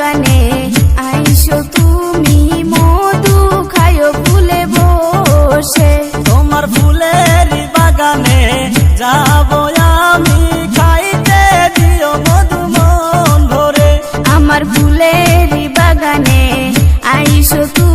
বাগানে আইসো তুমি মধু খায় ফুলে বসে। তোমার ফুলের বাগানে যাব আমি। খাইতে দিও মধু মন ভরে। আমার ফুলের বাগানে আইসো তুমি